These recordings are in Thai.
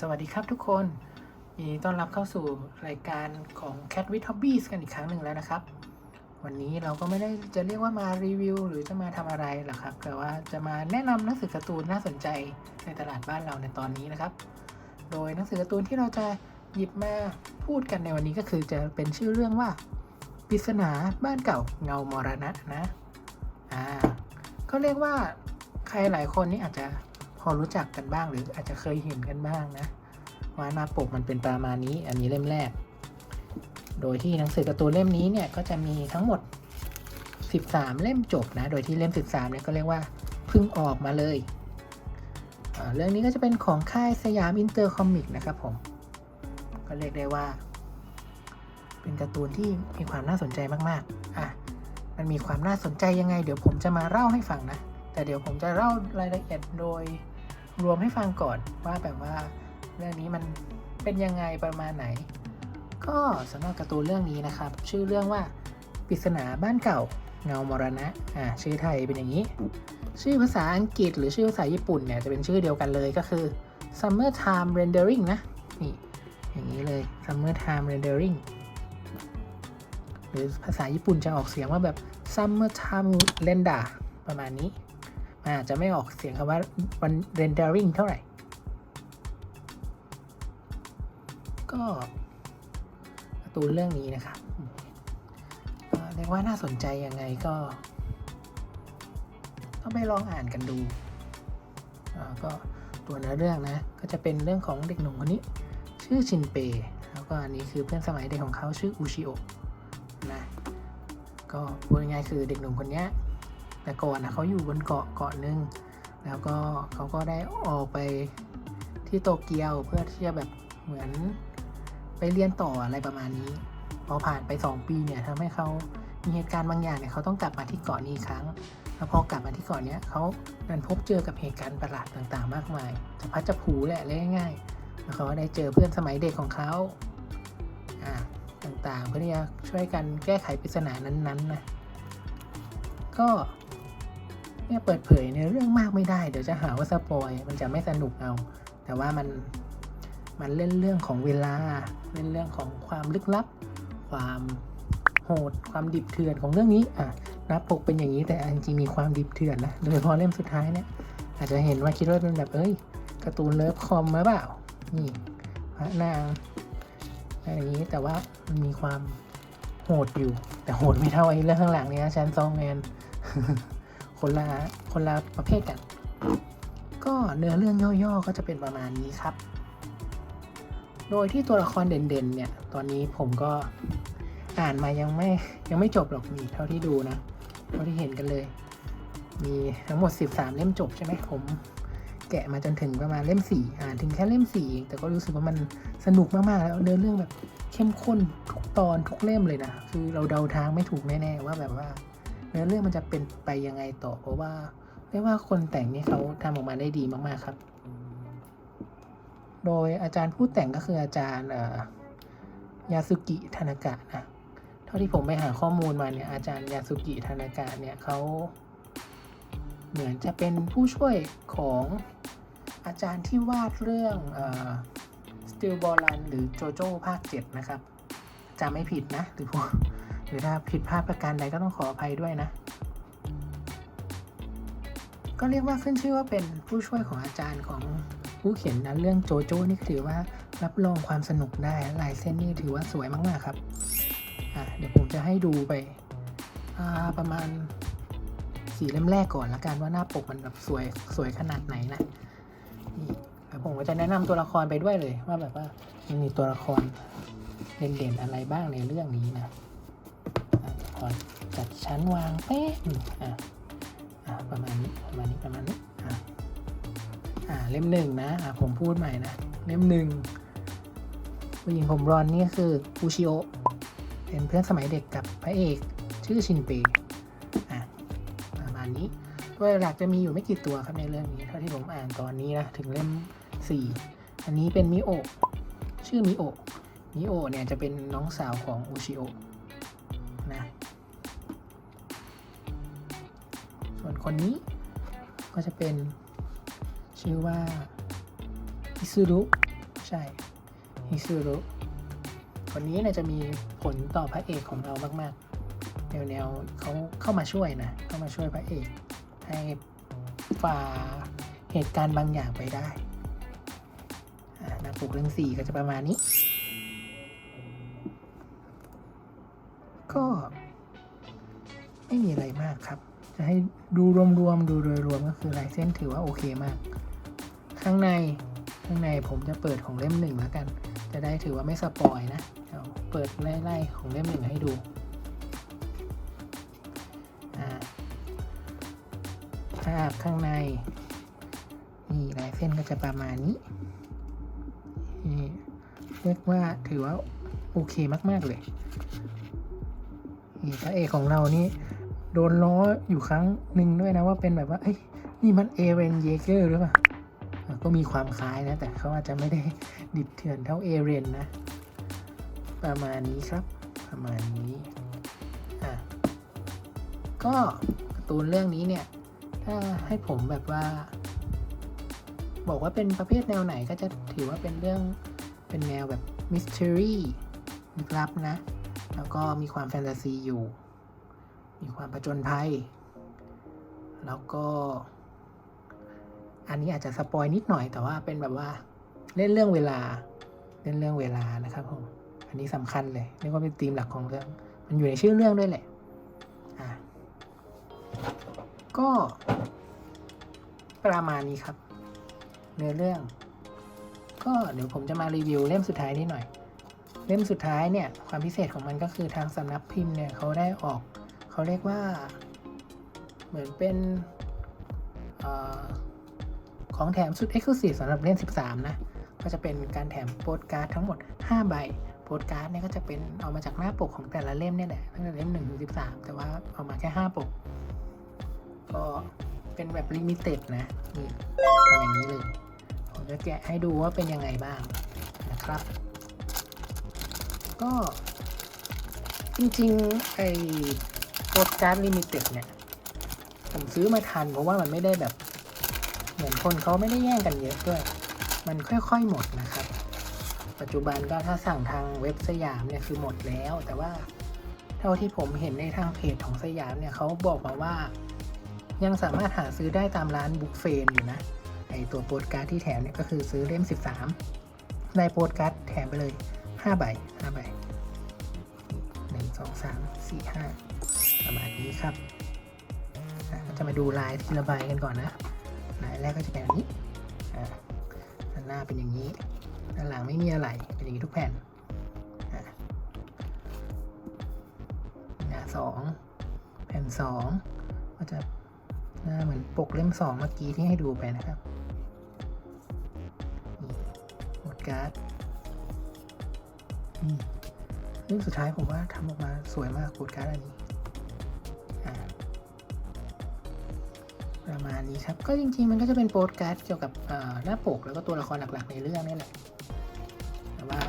สวัสดีครับทุกคนยินดีต้อนรับเข้าสู่รายการของ Cat with Hobbies กันอีกครั้งหนึ่งแล้วนะครับ วันนี้เราก็ไม่ได้จะเรียกว่ามารีวิว หรือจะมาทำอะไรหรอกครับ แต่ว่าจะมาแนะนำหนังสือการ์ตูนน่าสนใจในตลาดบ้านเราในตอนนี้นะครับ โดยหนังสือการ์ตูนที่เราจะหยิบมาพูดกันในวันนี้ก็คือจะเป็นชื่อเรื่องว่าปริศนาบ้านเก่าเงามรณะนะ อ่า ก็เรียกว่าใครหลายคนนี่อาจจะ อรู้จักกันบ้างหรืออาจจะเคยเห็นกันบ้างนะว่าหน้าปกมันเป็นประมาณนี้ อันนี้เล่มแรก โดยที่หนังสือการ์ตูนเล่มนี้เนี่ยก็จะมีทั้งหมด 13 เล่มจบนะ โดยที่เล่ม 13เนี่ยก็เรียกว่าเพิ่งออกมาเลย เรื่องนี้ก็จะเป็นของค่ายสยามอินเตอร์คอมิกนะครับผม ก็เรียกได้ว่า เป็นการ์ตูนที่มีความน่าสนใจมากๆ อะ มันมีความน่าสนใจยังไง เดี๋ยวผมจะมาเล่าให้ฟังนะ แต่เดี๋ยวผมจะเล่ารายละเอียดโดย รวมให้ฟังก่อนว่าแบบว่าเรื่องนี้มันเป็นยังไงประมาณไหน ก็สำหรับการ์ตูนเรื่องนี้นะครับ ชื่อเรื่องว่าปริศนาบ้านเก่าเงามรณะอ่าชื่อไทยเป็นอย่างนี้ ชื่อภาษาอังกฤษหรือชื่อภาษาญี่ปุ่นเนี่ยจะเป็นชื่อเดียวกันเลยก็คือ Summer Time Rendering นะนี่อย่างนี้เลย Summer Time Rendering หรือภาษาญี่ปุ่นจะออกเสียงว่าแบบ Summer Time Render ประมาณนี้ อาจจะไม่ออกเสียงคำว่า Rendering เท่าไหร่ ก็การ์ตูนเรื่องนี้นะครับเรียกว่าน่าสนใจยังไงก็ต้องไปลองอ่านกันดูก็ตัวเนื้อเรื่องนะ ก็จะเป็นเรื่องของเด็กหนุ่มคนนี้ ชื่อชินเป แล้วก็อันนี้คือเพื่อนสมัยเด็กของเขาชื่ออุชิโอนะ ก็พูดง่ายคือเด็กหนุ่มคนนี้ แต่ก่อนนะเขาอยู่บนเกาะเกาะหนึ่งแล้วก็เขาก็ได้ออกไปที่โตเกียวเพื่อที่จะแบบเหมือนไปเรียนต่ออะไรประมาณนี้ พอผ่านไป 2 ปีเนี่ยทำให้เขามีเหตุการณ์บางอย่างเนี่ยเขาต้องกลับมาที่เกาะนี้อีกครั้ง แล้วพอกลับมาที่เกาะเนี้ยเขาดันพบเจอกับเหตุการณ์ประหลาดต่างๆ มากมายจะพัดจะผูแหละเรียกง่ายๆแล้วเขาก็ได้เจอเพื่อนสมัยเด็กของเขาอ่าต่างๆเพื่อที่จะช่วยกันแก้ไขปริศนานั้นๆนะก็ เนี่ยเปิดเผยในเรื่องมากไม่ได้ เดี๋ยวจะหาว่าสปอยมันจะไม่สนุกเอา แต่ว่ามันมันเล่นเรื่องของเวลา เล่นเรื่องของความลึกลับ ความโหด ความดิบเถื่อนของเรื่องนี้อะน้าปกเป็นอย่างนี้แต่จริงมีความดิบเถื่อนนะ โดยเฉพาะเล่มสุดท้ายเนี่ย อาจจะเห็นว่าคิดว่าเป็นแบบเอ้ยการ์ตูนเลิฟคอมหรือเปล่า นี่พระนางอะไรอย่างนี้แต่ว่ามันมีความโหดอยู่ แต่โหดไม่เท่าไอ้เรื่องข้างหลังเนี่ยชันซองแมน คนละคนละประเภทกัน ก็เนื้อเรื่องย่อๆก็จะเป็นประมาณนี้ครับ โดยที่ตัวละครเด่นๆ เนี่ย ตอนนี้ผมก็อ่านมายังไม่ยังไม่จบหรอกมีเท่าที่ดูนะ เท่าที่เห็นกันเลย มีทั้งหมด 13 เล่มจบใช่ไหมผมแกะมาจนถึงประมาณเล่ม4อ่านถึงแค่เล่ม4เองแต่ก็รู้สึกว่ามันสนุกมาก ๆ แล้วเนื้อเรื่องแบบเข้มข้นทุกตอนทุกเล่มเลยนะ คือเราเดาทางไม่ถูกแน่ ๆ ว่าแบบว่า นื้อเรื่องมันจะเป็นไปยังไงต่อ เพราะว่าเรียกว่าคนแต่งนี่เขาทำออกมาได้ดีมากๆครับ โดยอาจารย์ผู้แต่งก็คืออาจารย์เอ่อยาสุกิธนากะนะเท่าที่ผมไปหาข้อมูลมาเนี่ยอาจารย์ยาสุกิธนากะเนี่ยเขาเหมือนจะเป็นผู้ช่วยของอาจารย์ที่วาดเรื่องสติลบอลันหรือโจโจ้ภาค 7 นะครับจำไม่ผิดนะหรือพวก หรือถ้าผิดพลาดประการใดก็ต้องขออภัยด้วยนะ ก็เรียกว่าขึ้นชื่อว่าเป็นผู้ช่วยของอาจารย์ของผู้เขียนนั้นเรื่องโจโจ้นี่ถือว่ารับรองความสนุกได้ลายเส้นนี่ถือว่าสวยมากๆครับเดี๋ยวผมจะให้ดูไปประมาณสีเล่มแรกก่อนละกันว่าหน้าปกมันแบบสวยสวยขนาดไหนนะนี่แล้วผมก็จะแนะนำตัวละครไปด้วยเลย ว่าแบบว่ามันมีตัวละครเด่นๆอะไรบ้างในเรื่องนี้นะ ก่อน จัดชั้นวางเป๊ะอะอะประมาณนี้ประมาณนี้ประมาณนี้อะอะเล่มหนึ่งนะอะผมพูดใหม่นะ เล่มหนึ่งผู้หญิงผมรอนนี่คืออูชิโอเป็นเพื่อนสมัยเด็กกับพระเอกชื่อชินเปอะประมาณนี้ตัวหลักจะมีอยู่ไม่กี่ตัวครับในเรื่องนี้เท่าที่ผมอ่านตอนนี้นะถึงเล่มสี่อันนี้เป็นมิโอชื่อมิโอมิโอเนี่ยจะเป็นน้องสาวของอุชิโอ คนนี้ ก็จะเป็น ชื่อว่าอิซุรุใช่ฮิซูรุคนนี้นี่ยจะมีผลต่อพระเอกของเรามากๆ แนวแนวเขาเข้ามาช่วยนะ เข้ามาช่วยพระเอกให้ฝ่าเหตุการณ์บางอย่างไปได้อ่าหน้าปกเรื่องสี่ก็จะประมาณนี้ ก็ไม่มีอะไรมากครับ จะให้ดูรวมๆดูโดยรวมก็คือลายเส้นถือว่าโอเคมาก ข้างในข้างในผมจะเปิดของเล่มหนึ่งแล้วกัน จะได้ถือว่าไม่สปอยนะเดี๋ยวเปิดไล่ๆของเล่มหนึ่งให้ดูภาพข้างในนี่ลายเส้นก็จะประมาณนี้นี่เรียกว่าถือว่าโอเคมาก ๆ เลยนี่พระเอกของเรานี่ โดนล้ออยู่ครั้งหนึ่งด้วยนะว่าเป็นแบบว่า เอ้ย นี่มันเอเรนเยเกอร์หรือเปล่า ก็มีความคล้ายนะ แต่เขาอาจจะไม่ได้ดิบเถื่อนเท่าเอเรนนะ ประมาณนี้ครับ ประมาณนี้ อะ ก็การ์ตูนเรื่องนี้เนี่ย ถ้าให้ผมแบบว่า บอกว่าเป็นประเภทแนวไหนก็จะถือว่าเป็นเรื่อง เป็นแนวแบบมิส t ต r รีลึกลับนะ แล้วก็มีความแฟนตาซีอยู่ มีความผจญภัย แล้วก็ อันนี้อาจจะสปอยนิดหน่อยแต่ว่าเป็นแบบว่าเล่นเรื่องเวลา เล่นเรื่องเวลานะครับผม อันนี้สำคัญเลยเรียกว่าเป็นธีมหลักของเรื่อง มันอยู่ในชื่อเรื่องด้วยแหละอะก็ประมาณนี้ครับเนื้อเรื่อง ก็เดี๋ยวผมจะมารีวิวเล่มสุดท้ายนิดหน่อย เล่มสุดท้ายเนี่ย ความพิเศษของมันก็คือทางสำนักพิมพ์เนี่ยเขาได้ออก เขาเรียกว่า เหมือนเป็นอของแถมสุด Exclusive สำหรับเล่ม13 นะ ก็จะเป็นการแถมโปสการ์ดทั้งหมด 5 ใบโปสการ์ดเนี่ยก็จะเป็นเอามาจากหน้าปกของแต่ละเล่มเนี่ยแหละตั้งแต่เล่ม1ถึง13 แต่ว่าเอามาแค่ 5 ปก ก็เป็นแบบลิมิเต็ดนะนี่เป็นอย่างนี้เลยผมจะแกะให้ดูว่าเป็นยังไงบ้างนะครับ ก็จริงๆไอ โปสการ์ดลิมิเต็ดเนี่ยผมซื้อมาทันเพราะว่ามันไม่ได้แบบ เหมือนคนเขาไม่ได้แย่งกันเยอะด้วย มันค่อยๆหมดนะครับ ปัจจุบันก็ถ้าสั่งทางเว็บสยามเนี่ยคือหมดแล้ว แต่ว่าเท่าที่ผมเห็นในทางเพจของสยามเนี่ยเขาบอกมาว่า ยังสามารถหาซื้อได้ตามร้านบุ๊กเฟนอยู่นะไอตัวโปสการ์ดที่แถมเนี่ยก็คือซื้อเล่ม 13ได้โปสการ์ดแถมไปเลย5ใบ5ใบ1 2 3 4 5 ประมาณนี้ครับจะมาดูลายทีละใบกันก่อนนะลายแรกก็จะเป็นอันนี้ด้านหน้าเป็นอย่างนี้ด้านหลังไม่มีอะไรเป็นอย่างนี้ทุกแผ่นหน้าสองแผ่นสองก็จะหน้าเหมือนปกเล่มสองเมื่อกี้ที่ให้ดูไปนะครับหมดการ์ดนี่เล่มสุดท้ายผมว่าทำออกมาสวยมากโปสการ์ดอันนี้ ประมาณนี้ครับ ก็จริงๆ มันก็จะเป็นโปสการ์ดเกี่ยวกับหน้าปกแล้วก็ตัวละครหลักๆ ในเรื่องนี่แหละ แต่ว่า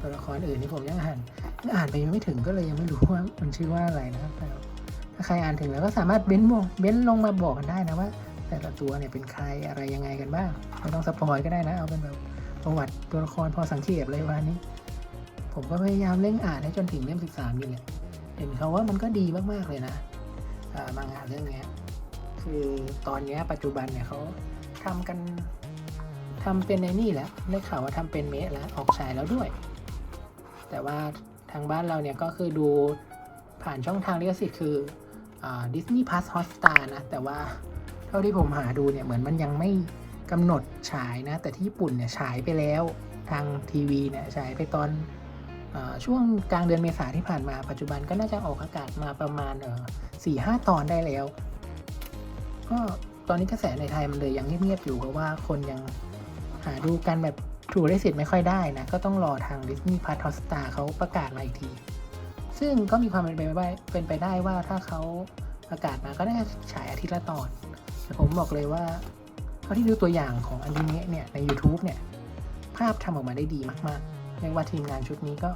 ตัวละครอื่นนี่ผมยังอ่านยังอ่านไปยังไม่ถึงก็เลยยังไม่รู้ว่ามันชื่อว่าอะไรนะครับแต่ถ้าใครอ่านถึงแล้วก็สามารถเบ้นบอกเบ้นลงมาบอกกันได้นะว่า แต่ละตัวเนี่ยเป็นใครอะไรยังไงกันบ้างไม่ต้องสปอยก็ได้นะเอาเป็นแบบประวัติตัวละครพอสังเกตเลยวันนี้ ผมก็พยายามเร่งอ่านให้จนถึงเล่ม 13อยู่เลยเห็นเขาว่ามันก็ดีมากๆเลยนะอ่ามังงะเรื่องเนี้ย คือตอนนี้ปัจจุบันเนี่ยเขาทำกันทำเป็นในนี่แล้วได้ข่าวว่าทำเป็นเมะแล้วออกฉายแล้วด้วย แต่ว่าทางบ้านเราเนี่ยก็คือดูผ่านช่องทางลิขสิทธิ์คือดิสนีย์พ u สฮอสตานะ แต่ว่าเท่าที่ผมหาดูเนี่ยเหมือนมันยังไม่กำหนดฉายนะ แต่ที่ญี่ปุ่นเนี่ยฉายไปแล้วทางทีวีเนี่ยฉายไปตอนอช่วงกลางเดือนเมษาที่ผ่านมาปัจจุบันก็น่าจะออกอากาศมาประมาณสี่ห้าตอนได้แล้ว ก็ตอนนี้กระแสในไทยมันเลยยังเงียบๆอยู่เพราะว่าคนยังหาดูกันแบบถูกได้สิทธิ์ไม่ค่อยได้นะ ก็ต้องรอทาง Disney Plus Hotstar เขาประกาศมาอีกที ซึ่งก็มีความเป็นไปได้เป็นไปได้ว่าถ้าเขาประกาศมาก็น่าจะฉายอาทิตย์ละตอน แต่ผมบอกเลยว่าเท่าที่ดูตัวอย่างของอนิเมะเนี่ยใน YouTube เนี่ย ภาพทำออกมาได้ดีมากๆเรียกว่าทีมงานชุดนี้ก็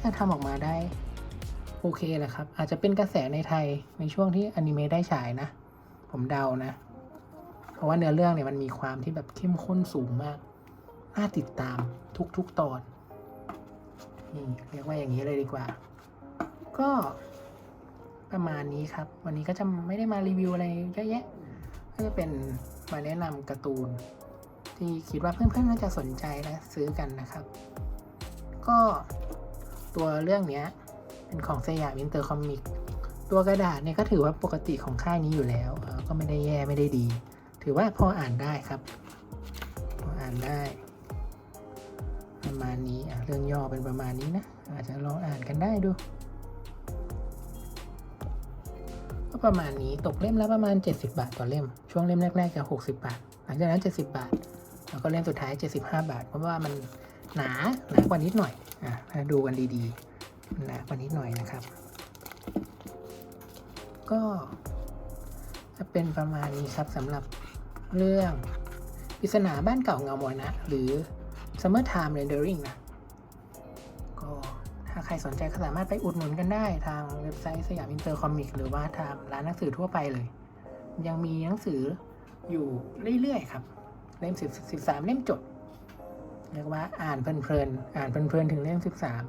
ถ้าทำออกมาได้โอเคแหละครับ อาจจะเป็นกระแสในไทยในช่วงที่อนิเมะได้ฉายนะ ผมเดานะ เพราะว่าเนื้อเรื่องเนี่ยมันมีความที่แบบเข้มข้นสูงมาก น่าติดตามทุกๆตอน นี่เรียกว่าอย่างนี้เลยดีกว่า ก็ประมาณนี้ครับ วันนี้ก็จะไม่ได้มารีวิวอะไรเยอะแยะ ก็จะเป็นมาแนะนำการ์ตูน ที่คิดว่าเพื่อนๆน่าจะสนใจและซื้อกันนะครับ ก็ตัวเรื่องเนี้ยเป็นของสยามอินเตอร์คอมิก ตัวกระดาษเนี่ยก็ถือว่าปกติของค่ายนี้อยู่แล้ว ก็ไม่ได้แย่ไม่ได้ดี ถือว่าพออ่านได้ครับพออ่านได้ ประมาณนี้เรื่องย่อเป็นประมาณนี้นะ อาจจะลองอ่านกันได้ดูก็ประมาณนี้ตกเล่มละประมาณ 70 บาทต่อเล่ม ช่วงเล่มแรกๆจะ 60 บาท หลังจากนั้น 70 บาท แล้วก็เล่มสุดท้าย 75 บาท เพราะว่ามันหนาหนากว่านิดหน่อยอะถ้าดูกันดีๆหนากว่านิดหน่อยนะครับ ก็จะเป็นประมาณนี้ครับสำหรับเรื่องปริศนาบ้านเก่าเงามรณะหรือ Summer Time Rendering นะ ก็ถ้าใครสนใจก็สามารถไปอุดหนุนกันได้ทางเว็บไซต์สยามอินเตอร์คอมิกหรือว่าทางร้านหนังสือทั่วไปเลย ยังมีหนังสืออยู่เรื่อยๆครับ เล่มสิบสิบสามเล่มจบเรียกว่าอ่านเพลินๆ อ่านเพลินๆ ถึงเล่มสิบสาม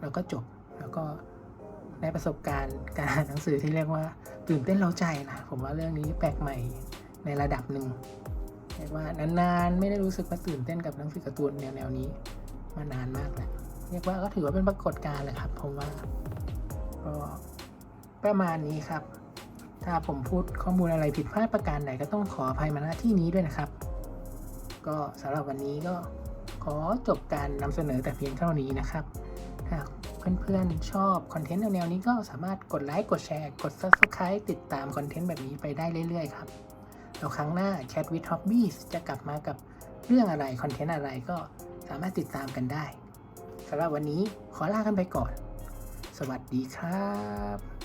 แล้วก็จบแล้วก็ ได้ประสบการณ์การอ่านหนังสือที่เรียกว่าตื่นเต้นเร้าใจนะผมว่าเรื่องนี้แปลกใหม่ในระดับหนึ่งเรียกว่านานๆไม่ได้รู้สึกว่าตื่นเต้นกับหนังสือการ์ตูนแนวๆนี้มานานมากแล้วเรียกว่าก็ถือว่าเป็นปรากฏการณ์แหละครับ ผมว่าก็ประมาณนี้ครับ ถ้าผมพูดข้อมูลอะไรผิดพลาดประการใดก็ต้องขออภัยมาณที่นี้ด้วยนะครับ ก็สำหรับวันนี้ก็ขอจบการนำเสนอแต่เพียงเท่านี้นะครับหาก เพื่อนๆ ชอบคอนเทนต์แนวๆนี้ก็สามารถกดไลค์กดแชร์กด Subscribe ติดตามคอนเทนต์แบบนี้ไปได้เรื่อยๆครับแล้วครั้งหน้า Chat with Hobbies จะกลับมากับเรื่องอะไรคอนเทนต์อะไรก็สามารถติดตามกันได้สำหรับวันนี้ขอลากันไปก่อน สวัสดีครับ